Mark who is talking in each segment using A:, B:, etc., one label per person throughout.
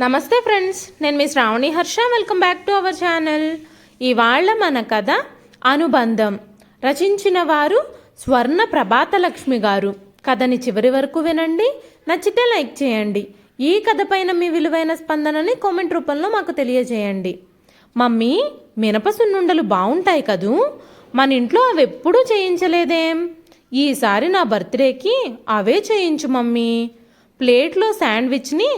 A: నమస్తే ఫ్రెండ్స్ నేను మీ Sravani Harsha. Welcome back to our channel ఇవాళ మన కథ అనుబంధం. రచించిన వారు స్వర్ణ ప్రభాత లక్ష్మి గారు. కథని చివరి వరకు వినండి నచ్చితే లైక్ చేయండి. ఈ కథ పైన మీ విలువైన స్పందనని కామెంట్ రూపంలో మాకు తెలియజేయండి. మమ్మీ మినప సున్నుండలు బాగుంటాయి కదూ? మన ఇంట్లో అవి ఎప్పుడూ చేయించలేదేం? ఈసారి నా బర్త్డేకి అవే చేయించు మమ్మీ. ప్లేట్లో శాండ్విచ్ని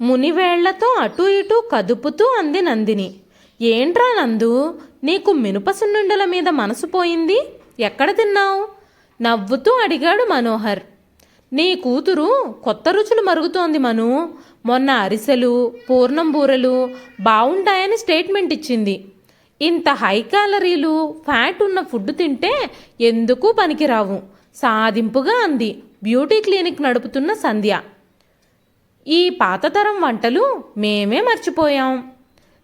A: మునివేళ్ళతో అటూ ఇటూ కదుపుతూ అంది నందిని. ఏంట్రా నందు నీకు మినుపసున్నుండల మీద మనసు పోయింది? ఎక్కడ తిన్నావు? నవ్వుతూ అడిగాడు మనోహర్. నీ కూతురు కొత్త రుచులు మరుగుతోంది మను. మొన్న అరిసెలు పూర్ణం బూరెలు బాగుంటాయని స్టేట్మెంట్ ఇచ్చింది. ఇంత హై క్యాలరీలు ఫ్యాట్ ఉన్న ఫుడ్ తింటే ఎందుకు పనికిరావు? సాధింపుగా అంది బ్యూటీ క్లినిక్ నడుపుతున్న సంధ్య. ఈ పాతతరం వంటలు మేమే మర్చిపోయాం.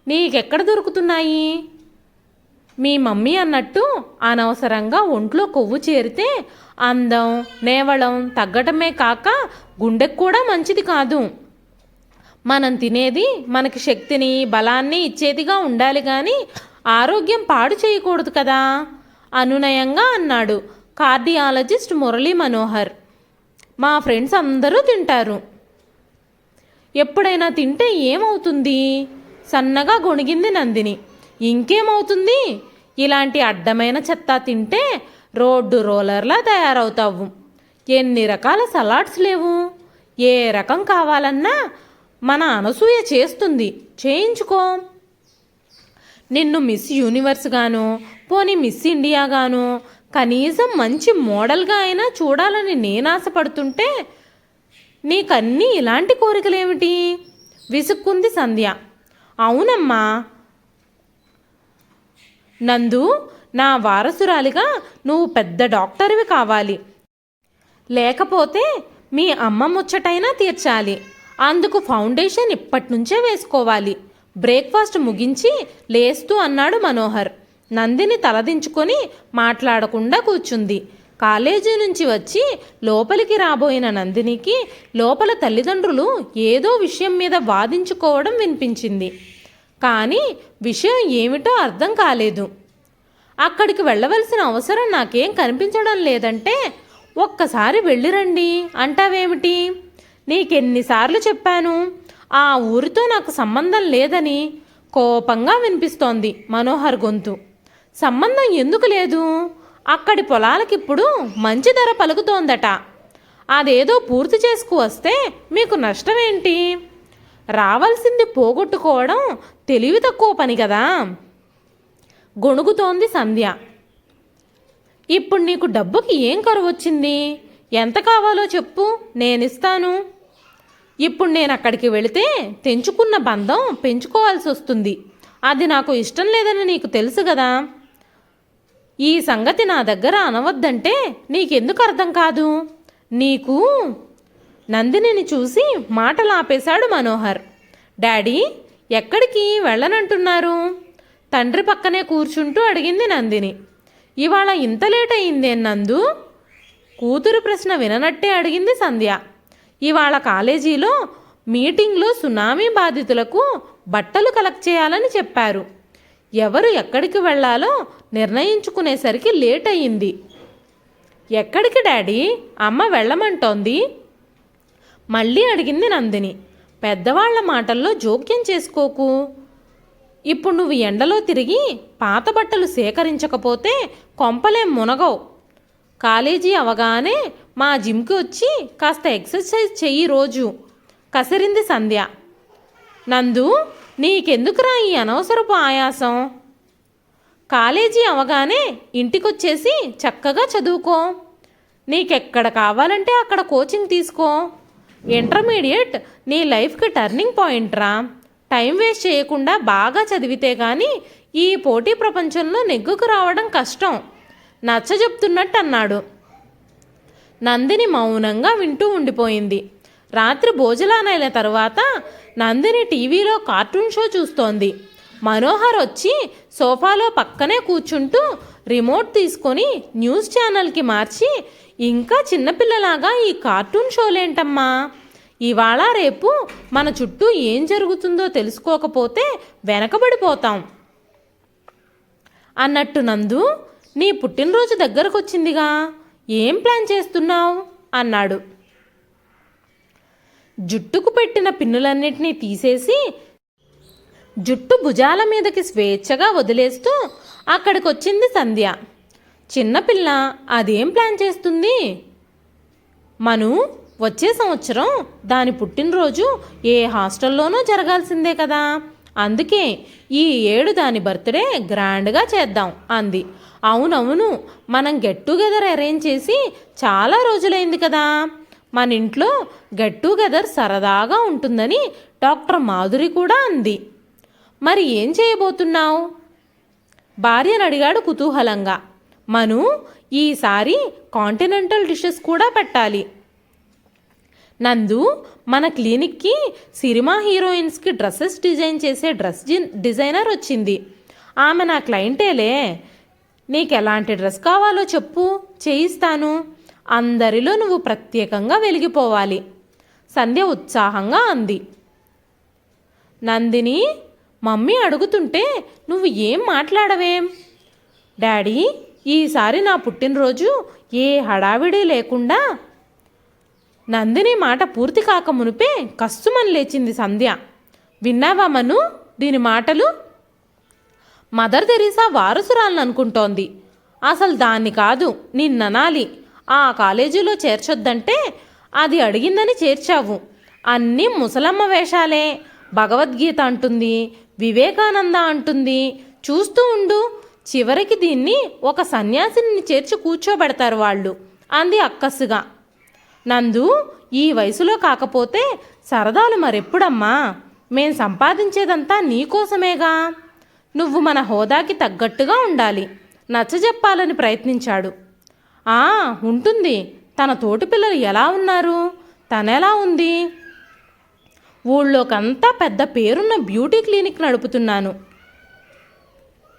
A: నీకెక్కడ దొరుకుతున్నాయి? మీ మమ్మీ అన్నట్టు అనవసరంగా ఒంట్లో కొవ్వు చేరితే అందం నేవళం తగ్గటమే కాక గుండెకు కూడా మంచిది కాదు. మనం తినేది మనకి శక్తిని బలాన్ని ఇచ్చేదిగా ఉండాలి కానీ ఆరోగ్యం పాడు చేయకూడదు కదా? అనునయంగా అన్నాడు కార్డియాలజిస్ట్ మురళీ మనోహర్. మా ఫ్రెండ్స్ అందరూ తింటారు. ఎప్పుడైనా తింటే ఏమవుతుంది? సన్నగా గొణిగింది నందిని. ఇంకేమవుతుంది? ఇలాంటి అడ్డమైన చెత్త తింటే రోడ్డు రోలర్లా తయారవుతావు. ఎన్ని రకాల సలాడ్స్ లేవు? ఏ రకం కావాలన్నా మన అనసూయ చేస్తుంది. చేయించుకో. నిన్ను మిస్ యూనివర్స్ గాను పోనీ మిస్ ఇండియా గాను కనీసం మంచి మోడల్గా అయినా చూడాలని నేను ఆశపడుతుంటే నీకన్నీ ఇలాంటి కోరికలేమిటి? విసుక్కుంది సంధ్య. అవునమ్మా. నందు నా వారసురాలిగా నువ్వు పెద్ద డాక్టర్వి కావాలి. లేకపోతే మీ అమ్మ ముచ్చటైనా తీర్చాలి. అందుకు ఫౌండేషన్ ఇప్పటి నుంచే వేసుకోవాలి. బ్రేక్ఫాస్ట్ ముగించి లేస్తూ అన్నాడు మనోహర్. నందిని తలదించుకొని మాట్లాడకుండా కూర్చుంది. కాలేజీ నుంచి వచ్చి లోపలికి రాబోయిన నందినికి లోపల తల్లిదండ్రులు ఏదో విషయం మీద వాదించుకోవడం వినిపించింది. కానీ విషయం ఏమిటో అర్థం కాలేదు. అక్కడికి వెళ్ళవలసిన అవసరం నాకేం కనిపించడం లేదంటే ఒక్కసారి వెళ్ళిరండి అంటావేమిటి? నీకెన్నిసార్లు చెప్పాను ఆ ఊరితో నాకు సంబంధం లేదని కోపంగా వినిపిస్తోంది మనోహర్ గొంతు. సంబంధం ఎందుకు లేదు? అక్కడి పొలాలకిప్పుడు మంచి ధర పలుకుతోందట. అదేదో పూర్తి చేసుకు వస్తే మీకు నష్టమేంటి? రావాల్సింది పోగొట్టుకోవడం తెలివి తక్కువ పని కదా. గొణుగుతోంది సంధ్య. ఇప్పుడు నీకు డబ్బుకి ఏం కరువు వచ్చింది? ఎంత కావాలో చెప్పు నేనిస్తాను. ఇప్పుడు నేను అక్కడికి వెళితే తెంచుకున్న బంధం పెంచుకోవాల్సి వస్తుంది అది నాకు ఇష్టం లేదని నీకు తెలుసు కదా. ఈ సంగతి నా దగ్గర అనవద్దంటే నీకెందుకు అర్థం కాదు? నీకు నందినిని చూసి మాటలు ఆపేశాడు మనోహర్. డాడీ ఎక్కడికి వెళ్ళనంటున్నారు? తండ్రి పక్కనే కూర్చుంటూ అడిగింది నందిని. ఇవాళ ఇంత లేట్ అయిందే నందు? కూతురు ప్రశ్న విననట్టే అడిగింది సంధ్య. ఇవాళ కాలేజీలో మీటింగ్లో సునామీ బాధితులకు బట్టలు కలెక్ట్ చేయాలని చెప్పారు. ఎవరు ఎక్కడికి వెళ్ళాలో నిర్ణయించుకునేసరికి లేట్ అయింది ఎక్కడికి డాడీ? అమ్మ వెళ్ళమంటోంది. మళ్ళీ అడిగింది నందిని. పెద్దవాళ్ళ మాటల్లో జోక్యం చేసుకోకు. ఇప్పుడు నువ్వు ఎండలో తిరిగి పాత బట్టలు సేకరించకపోతే కొంపలేం మునగవు. కాలేజీ అవగానే మా జిమ్కి వచ్చి కాస్త ఎక్సర్సైజ్ చెయ్యి రోజు. కసిరింది సంధ్య. నందు నీకెందుకురా ఈ అనవసరపు ఆయాసం? కాలేజీ అవగానే ఇంటికొచ్చేసి చక్కగా చదువుకో. నీకెక్కడ కావాలంటే అక్కడ కోచింగ్ తీసుకో. ఇంటర్మీడియట్ నీ లైఫ్కి టర్నింగ్ పాయింట్ రా. టైం వేస్ట్ చేయకుండా బాగా చదివితే కానీ ఈ పోటీ ప్రపంచంలో నెగ్గుకు రావడం కష్టం. నచ్చ చెప్తున్నట్టు అన్నాడు నందిని మౌనంగా వింటూ ఉండిపోయింది. రాత్రి భోజనాలైన తరువాత నందిని టీవీలో కార్టూన్ షో చూస్తోంది. మనోహర్ వచ్చి సోఫాలో పక్కనే కూర్చుంటూ రిమోట్ తీసుకొని న్యూస్ ఛానల్కి మార్చి ఇంకా చిన్నపిల్లలాగా ఈ కార్టూన్ షోలేంటమ్మా? ఇవాళ రేపు మన చుట్టూ ఏం జరుగుతుందో తెలుసుకోకపోతే వెనకబడిపోతాం. అన్నట్టు నందు నీ పుట్టినరోజు దగ్గరకొచ్చిందిగా. ఏం ప్లాన్ చేస్తున్నావు? అన్నాడు. జుట్టుకు పెట్టిన పిన్నులన్నిటినీ తీసేసి జుట్టు భుజాల మీదకి స్వేచ్ఛగా వదిలేస్తూ అక్కడికొచ్చింది సంధ్య. చిన్నపిల్ల అదేం ప్లాన్ చేస్తుంది? మను వచ్చే సంవత్సరం దాని పుట్టినరోజు ఏ హాస్టల్లోనో జరగాల్సిందే కదా. అందుకే ఈ ఏడు దాని బర్త్డే గ్రాండ్గా చేద్దాం అంది. అవునవును మనం గెట్ టుగెదర్ అరేంజ్ చేసి చాలా రోజులైంది కదా. మన ఇంట్లో గెట్ టుగెదర్ సరదాగా ఉంటుందని డాక్టర్ మాధురి కూడా అంది. మరి ఏం చేయబోతున్నావు? భార్యను అడిగాడు కుతూహలంగా. మను ఈసారి కాంటినెంటల్ డిషెస్ కూడా పెట్టాలి. నందు మన క్లినిక్కి సినిమా హీరోయిన్స్కి డ్రెస్సెస్ డిజైన్ చేసే డ్రెస్ డిజైనర్ వచ్చింది. ఆమె నా క్లయింటేలే. నీకు ఎలాంటి డ్రెస్ కావాలో చెప్పు చేయిస్తాను. అందరిలో నువ్వు ప్రత్యేకంగా వెలిగిపోవాలి. సంధ్య ఉత్సాహంగా అంది. నందిని మమ్మీ అడుగుతుంటే నువ్వు ఏం మాట్లాడవేం? డాడీ ఈసారి నా పుట్టినరోజు ఏ హడావిడి లేకుండా. నందిని మాట పూర్తి కాక మునిపే కస్సుమని లేచింది సంధ్య. విన్నావా మను దీని మాటలు? మదర్ తెరీసా వారసురాలను అనుకుంటోంది అసలు దాన్ని కాదు నిన్ననాలి. ఆ కాలేజీలో చేర్చొద్దంటే అది అడిగిందని చేర్చావు. అన్నీ ముసలమ్మ వేషాలే. భగవద్గీత అంటుంది వివేకానంద అంటుంది. చూస్తూ ఉండు చివరికి దీన్ని ఒక సన్యాసిని చేర్చి కూర్చోబెడతారు వాళ్ళు అంది అక్కస్సుగా నందు ఈ వయసులో కాకపోతే సరదాలు మరెప్పుడమ్మా? మేం సంపాదించేదంతా నీకోసమేగా? నువ్వు మన హోదాకి తగ్గట్టుగా ఉండాలి నచ్చజెప్పాలని ప్రయత్నించాడు. ఆ ఉంటుంది. తన తోటి పిల్లలు ఎలా ఉన్నారు? తనెలా ఉంది? ఊళ్ళోకంతా పెద్ద పేరున్న బ్యూటీ క్లినిక్ నడుపుతున్నాను.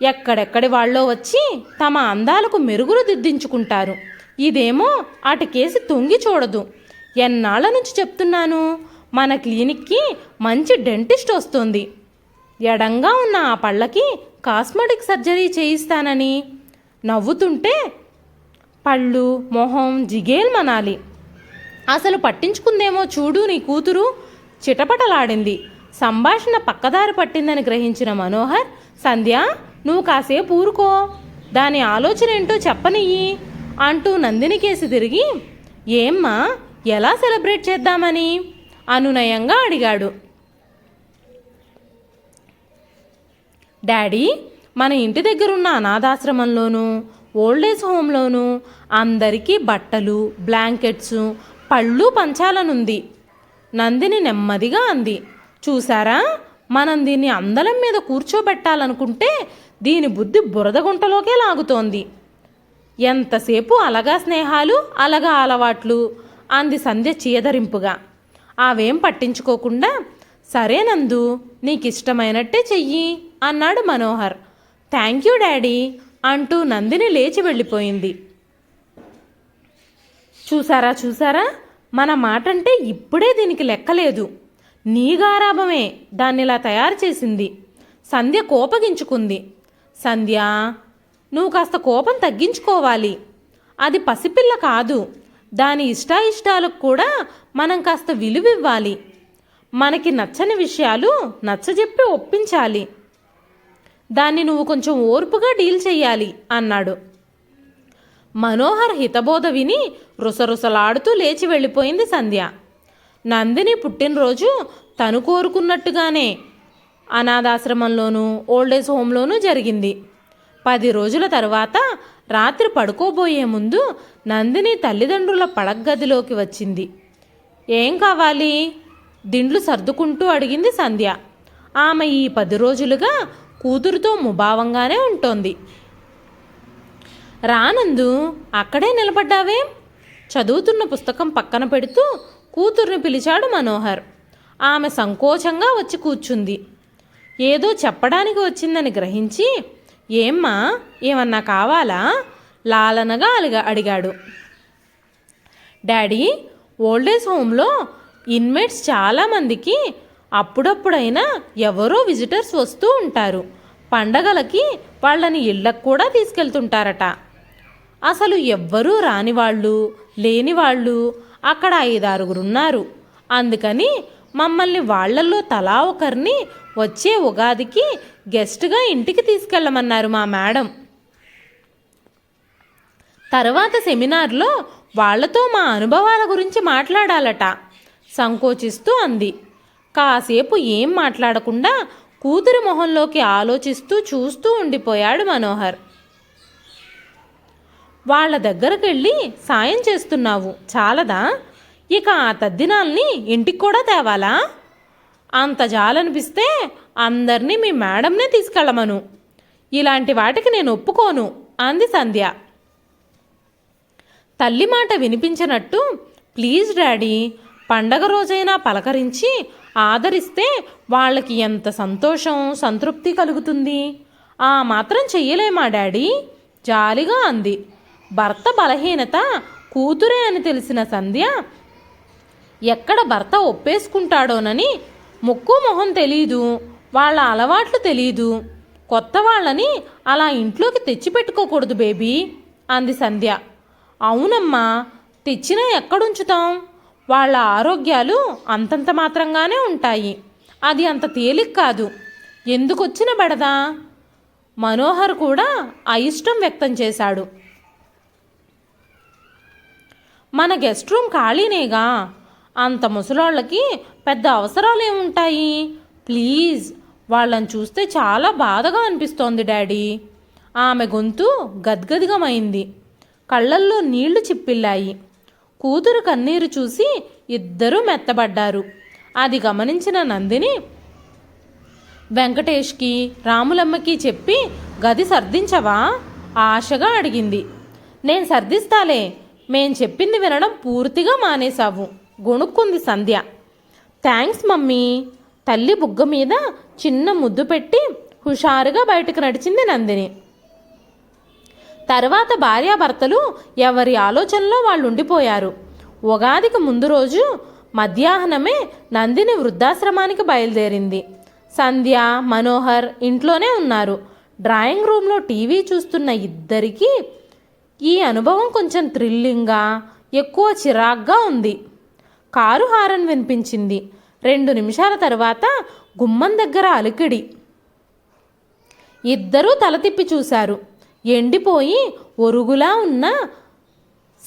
A: ఎక్కడెక్కడి వాళ్ళో వచ్చి తమ అందాలకు మెరుగులు దిద్దించుకుంటారు. ఇదేమో అటుకేసి తొంగి చూడదు. ఎన్నాళ్ళ నుంచి చెప్తున్నాను? మన క్లినిక్కి మంచి డెంటిస్ట్ వస్తుంది. ఎడంగా ఉన్న ఆ పళ్ళకి కాస్మెటిక్ సర్జరీ చేయిస్తానని. నవ్వుతుంటే పళ్ళు మొహం జిగేల్మనాలి అసలు పట్టించుకుందేమో చూడు నీ కూతురు చిటపటలాడింది. సంభాషణ పక్కదారి పట్టిందని గ్రహించిన మనోహర్ సంధ్య నువ్వు కాసేపు ఊరుకో. దాని ఆలోచన ఏంటో చెప్పనియ్యి అంటూ నందిని కేసి తిరిగి ఏమ్మా ఎలా సెలబ్రేట్ చేద్దామని? అనునయంగా అడిగాడు. డాడీ మన ఇంటి దగ్గరున్న అనాథాశ్రమంలోనూ ఓల్డేజ్ హోమ్లోనూ అందరికీ బట్టలు బ్లాంకెట్స్ పళ్ళు పంచాలనుంది. నందిని నెమ్మదిగా అంది. చూసారా మనం దీన్ని అందలం మీద కూర్చోబెట్టాలనుకుంటే దీని బుద్ధి బురదగుంటలోకే లాగుతోంది. ఎంతసేపు అలగా స్నేహాలు అలగా అలవాట్లు? అంది సంధ్య చీదరింపుగా అవేం పట్టించుకోకుండా సరే నందు నీకిష్టమైనట్టే చెయ్యి అన్నాడు మనోహర్. Thank you daddy. అంటూ నందిని లేచి వెళ్ళిపోయింది. చూసారా చూసారా? మన మాట అంటే ఇప్పుడే దీనికి లెక్కలేదు నీ గారాభమే దాన్ని ఇలా తయారు చేసింది. సంధ్య కోపగించుకుంది. సంధ్య నువ్వు కాస్త కోపం తగ్గించుకోవాలి. అది పసిపిల్ల కాదు. దాని ఇష్టాయిష్టాలకు కూడా మనం కాస్త విలువివ్వాలి. మనకి నచ్చని విషయాలు నచ్చజెప్పి ఒప్పించాలి. దాన్ని నువ్వు కొంచెం ఓర్పుగా డీల్ చెయ్యాలి అన్నాడు. మనోహర్ హితబోధ విని రుసరుసలాడుతూ లేచి వెళ్ళిపోయింది సంధ్య. నందిని పుట్టినరోజు తను కోరుకున్నట్టుగానే అనాథాశ్రమంలోనూ ఓల్డేజ్ హోంలోనూ జరిగింది. పది రోజుల తర్వాత రాత్రి పడుకోబోయే ముందు నందిని తల్లిదండ్రుల పడగదిలోకి వచ్చింది. ఏం కావాలి? దిండ్లు సర్దుకుంటూ అడిగింది సంధ్య. ఆమె ఈ పది రోజులుగా కూతురుతో ముభావంగానే ఉంటోంది. రానందు అక్కడే నిలబడ్డావేం? చదువుతున్న పుస్తకం పక్కన పెడుతూ కూతుర్ని పిలిచాడు మనోహర్. ఆమె సంకోచంగా వచ్చి కూర్చుంది. ఏదో చెప్పడానికి వచ్చిందని గ్రహించి ఏమ్మా ఏమన్నా కావాలా? లాలనగా అలిగా అడిగాడు. డాడీ ఓల్డేజ్ హోమ్లో ఇన్మేట్స్ చాలామందికి అప్పుడప్పుడైనా ఎవరో విజిటర్స్ వస్తూ ఉంటారు. పండగలకి వాళ్ళని ఇళ్ళకు కూడా తీసుకెళ్తుంటారట. అసలు ఎవ్వరూ రాని వాళ్ళు లేని వాళ్ళు అక్కడ ఐదారుగురున్నారు. అందుకని మమ్మల్ని వాళ్ళల్లో తలా ఒకరిని వచ్చే ఉగాదికి గెస్ట్గా ఇంటికి తీసుకెళ్ళమన్నారు మా మేడం. తర్వాత సెమినార్లో వాళ్ళతో మా అనుభవాల గురించి మాట్లాడాలట. సంకోచిస్తూ అంది. కాసేపు ఏం మాట్లాడకుండా కూతురి మొహంలోకి ఆలోచిస్తూ చూస్తూ ఉండిపోయాడు మనోహర్. వాళ్ళ దగ్గరకు వెళ్ళి సాయం చేస్తున్నావు చాలదా? ఇక ఆ తద్దినాల్ని ఇంటికి కూడా తేవాలా? అంత జాలనిపిస్తే అందరినీ మీ మేడంనే తీసుకెళ్ళమను. ఇలాంటి వాటికి నేను ఒప్పుకోను అంది సంధ్య. తల్లి మాట వినిపించినట్టు ప్లీజ్ డాడీ పండగ రోజైనా పలకరించి ఆదరిస్తే వాళ్ళకి ఎంత సంతోషం సంతృప్తి కలుగుతుంది. ఆ మాత్రం చెయ్యలేమా డాడీ. జాలిగా అంది. భర్త బలహీనత కూతురే అని తెలిసిన సంధ్య ఎక్కడ భర్త ఒప్పేసుకుంటాడోనని ముక్కు మొహం తెలీదు వాళ్ళ అలవాట్లు తెలీదు. కొత్త వాళ్ళని అలా ఇంట్లోకి తెచ్చిపెట్టుకోకూడదు బేబీ అంది సంధ్య. అవునమ్మా తెచ్చినా ఎక్కడుంచుతాం? వాళ్ళ ఆరోగ్యాలు అంతంత మాత్రంగానే ఉంటాయి. అది అంత తేలిక కాదు. ఎందుకొచ్చిన బెడదా? మనోహర్ కూడా అయిష్టం వ్యక్తం చేశాడు. మన గెస్ట్ రూమ్ ఖాళీనేగా? అంత ముసలోళ్ళకి పెద్ద అవసరాలు ఏముంటాయి? ప్లీజ్ వాళ్ళని చూస్తే చాలా బాధగా అనిపిస్తోంది డాడీ. ఆమె గొంతు గద్గదిగమైంది. కళ్ళల్లో నీళ్ళు చిప్పిల్లాయి. కూతురు కన్నీరు చూసి ఇద్దరూ మెత్తబడ్డారు. అది గమనించిన నందిని వెంకటేష్కి రాములమ్మకి చెప్పి గది సర్దించవా? ఆశగా అడిగింది. నేను సర్దిస్తాలే మేం చెప్పింది వినడం పూర్తిగా మానేశావు గొణుక్కుంది సంధ్య. థ్యాంక్స్ మమ్మీ తల్లి బుగ్గ మీద చిన్న ముద్దు పెట్టి హుషారుగా బయటకు నడిచింది నందిని. తర్వాత భార్యాభర్తలు ఎవరి ఆలోచనలో వాళ్ళు ఉండిపోయారు ఉగాదికి ముందు రోజు మధ్యాహ్నమే నందిని వృద్ధాశ్రమానికి బయలుదేరింది. సంధ్య మనోహర్ ఇంట్లోనే ఉన్నారు. డ్రాయింగ్ రూమ్లో టీవీ చూస్తున్న ఇద్దరికీ ఈ అనుభవం కొంచెం థ్రిల్లింగ్గా ఎక్కువ చిరాగ్గా ఉంది. కారు హారన్ వినిపించింది. రెండు నిమిషాల తర్వాత గుమ్మం దగ్గర అలికిడి. ఇద్దరూ తల తిప్పి చూశారు. ఎండిపోయి ఒరుగులా ఉన్న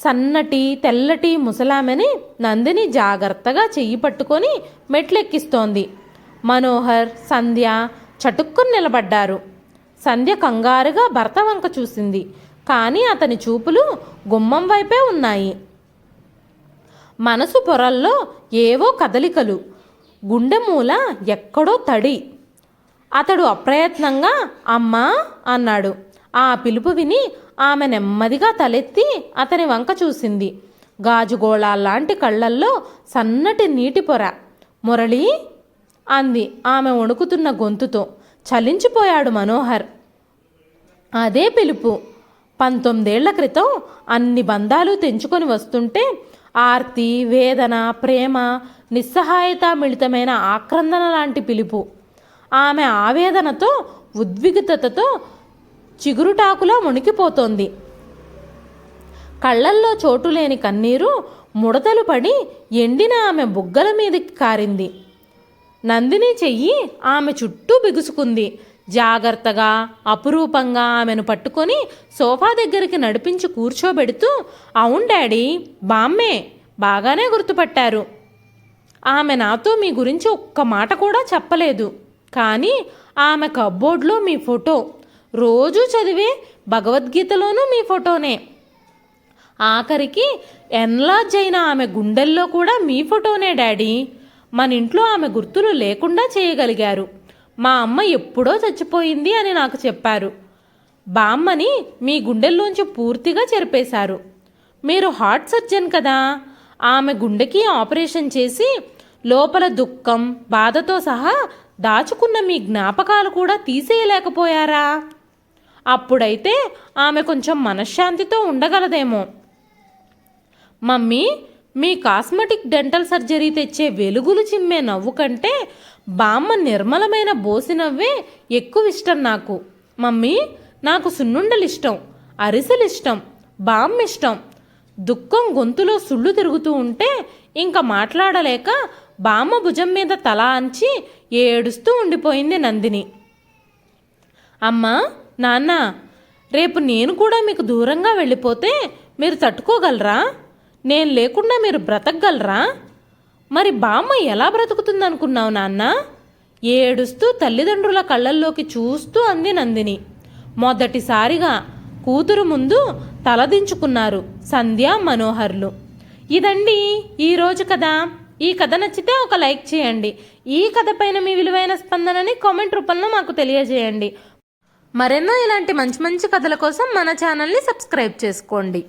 A: సన్నటి తెల్లటి ముసలామెని నందిని జాగ్రత్తగా చెయ్యి పట్టుకొని మెట్లెక్కిస్తోంది. మనోహర్ సంధ్య చటుక్కుని నిలబడ్డారు. సంధ్య కంగారుగా భర్త వంక చూసింది. కానీ అతని చూపులు గుమ్మం వైపే ఉన్నాయి. మనసు పొరల్లో ఏవో కదలికలు. గుండె మూల ఎక్కడో తడి. అతడు అప్రయత్నంగా అమ్మా అన్నాడు. ఆ పిలుపు విని ఆమె నెమ్మదిగా తలెత్తి అతని వంక చూసింది. గాజుగోళాల్లాంటి కళ్ళల్లో సన్నటి నీటి పొర. మురళి! అంది ఆమె వణుకుతున్న గొంతుతో. చలించిపోయాడు మనోహర్. అదే పిలుపు. పంతొమ్మిదేళ్ళ క్రితం అన్ని బంధాలు తెంచుకొని వస్తుంటే ఆర్తి వేదన ప్రేమ నిస్సహాయత మిళితమైన ఆక్రందన లాంటి పిలుపు. ఆమె ఆవేదనతో ఉద్విగ్నతతో చిగురుటాకులా మునిగిపోతోంది. కళ్ళల్లో చోటు లేని కన్నీరు ముడతలు పడి ఎండిన ఆమె బుగ్గల మీదకి కారింది. నందిని చెయ్యి ఆమె చుట్టూ బిగుసుకుంది. జాగ్రత్తగా అపురూపంగా ఆమెను పట్టుకొని సోఫా దగ్గరికి నడిపించి కూర్చోబెడుతూ అవును డాడీ బామ్మే బాగానే గుర్తుపట్టారు. ఆమె నాతో మీ గురించి ఒక్క మాట కూడా చెప్పలేదు. కానీ ఆమె కబ్బోర్డ్లో మీ ఫోటో రోజు చదివే భగవద్గీతలోనూ మీ ఫోటోనే. ఆఖరికి ఎన్లాజ్ అయిన ఆమె గుండెల్లో కూడా మీ ఫోటోనే డాడీ. మన ఇంట్లో ఆమె గుర్తులు లేకుండా చేయగలిగారు. మా అమ్మ ఎప్పుడో చచ్చిపోయింది అని నాకు చెప్పారు. బామ్మని మీ గుండెల్లోంచి పూర్తిగా చెరిపేశారు. మీరు హార్ట్ సర్జన్ కదా. ఆమె గుండెకి ఆపరేషన్ చేసి లోపల దుఃఖం బాధతో సహా దాచుకున్న మీ జ్ఞాపకాలు కూడా తీసేయలేకపోయారా? అప్పుడైతే ఆమె కొంచెం మనశ్శాంతితో ఉండగలదేమో. మమ్మీ మీ కాస్మెటిక్ డెంటల్ సర్జరీ తెచ్చే వెలుగులు చిమ్మే నవ్వు కంటే బామ్మ నిర్మలమైన బోసి నవ్వే ఎక్కువ ఇష్టం నాకు. మమ్మీ నాకు సున్నుండలు ఇష్టం అరిసెలు ఇష్టం బామ్మ ఇష్టం దుఃఖం గొంతులో సుళ్ళు తిరుగుతూ ఉంటే ఇంకా మాట్లాడలేక బామ్మ భుజం మీద తల అంచి ఏడుస్తూ ఉండిపోయింది నందిని. అమ్మా నాన్న రేపు నేను కూడా మీకు దూరంగా వెళ్ళిపోతే మీరు తట్టుకోగలరా? నేను లేకుండా మీరు బ్రతకగలరా? మరి బామ్మ ఎలా బ్రతుకుతుందనుకున్నావు నాన్న? ఏడుస్తూ తల్లిదండ్రుల కళ్ళల్లోకి చూస్తూ అంది నందిని. మొదటిసారిగా కూతురు ముందు తలదించుకున్నారు సంధ్య మనోహర్లు. ఇదండి ఈరోజు కథ. ఈ కథ నచ్చితే ఒక లైక్ చేయండి. ఈ కథ పైన మీ విలువైన స్పందనని కామెంట్ రూపంలో మాకు తెలియజేయండి. మరెన్నో ఇలాంటి మంచి మంచి కథల కోసం మన ఛానల్ని సబ్స్క్రైబ్ చేసుకోండి.